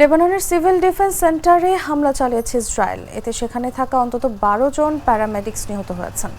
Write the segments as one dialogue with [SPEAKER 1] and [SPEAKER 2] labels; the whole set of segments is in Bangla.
[SPEAKER 1] লেবাননের সিভিল ডিফেন্স সেন্টারে হামলা চালিয়েছে ইসরায়েল। এতে সেখানে থাকা অন্তত বারো জন প্যারামেডিক্স নিহত হয়েছেন।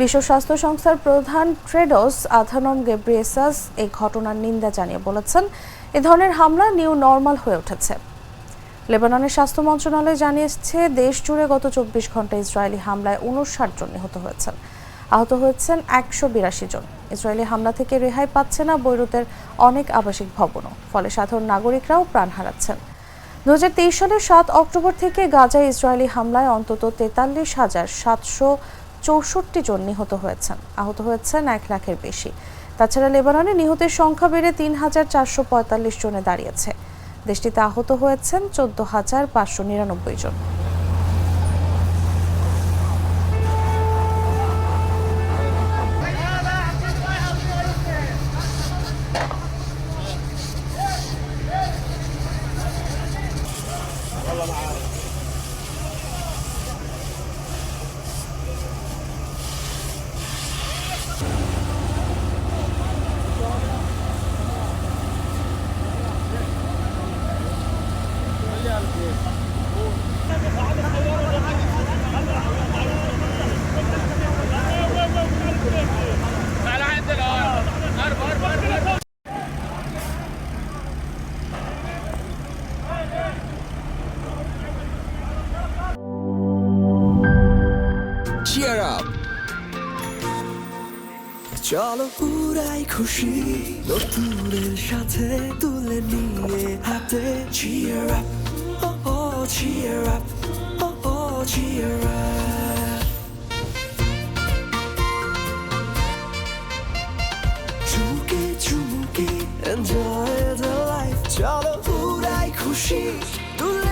[SPEAKER 1] বিশ্ব স্বাস্থ্য সংস্থার প্রধান ট্রেডস আধানম গেব্রিয়েসাস এই ঘটনার নিন্দা জানিয়ে বলেছেন, এ ধরনের হামলা নিউ নর্মাল হয়ে উঠেছে। লেবাননের স্বাস্থ্য মন্ত্রণালয় জানিয়েছে, দেশ জুড়ে গত চব্বিশ ঘণ্টা ইসরায়েলি হামলায় উনষাট জন নিহত হয়েছেন। আহত হয়েছেন একশো বিরাশি জন। ইসরায়েলি হামলা থেকে রেহাই পাচ্ছে না বৈরুতের অনেক আবাসিক ভবনও। ফলে সাধারণ নাগরিকরাও প্রাণ হারাচ্ছেন। দু সালের সাত অক্টোবর থেকে গাজায় ইসরায়েলি হামলায় অন্তত তেতাল্লিশ হাজার সাতশো চৌষট্টি জন নিহত হয়েছেন। আহত হয়েছেন এক লাখের বেশি। তাছাড়া লেবাননে নিহতের সংখ্যা বেড়ে তিন হাজার চারশো পঁয়তাল্লিশ জনে দাঁড়িয়েছে। দেশটিতে আহত হয়েছেন চোদ্দ হাজার পাঁচশো নিরানব্বই জন।
[SPEAKER 2] Walang araw.
[SPEAKER 3] চলো পুরাই খুশি নতুনের সাথে তুলে নিয়ে হাতে cheer up oh oh cheer up oh oh cheer up enjoy the life চলো পুরাই খুশি তুলে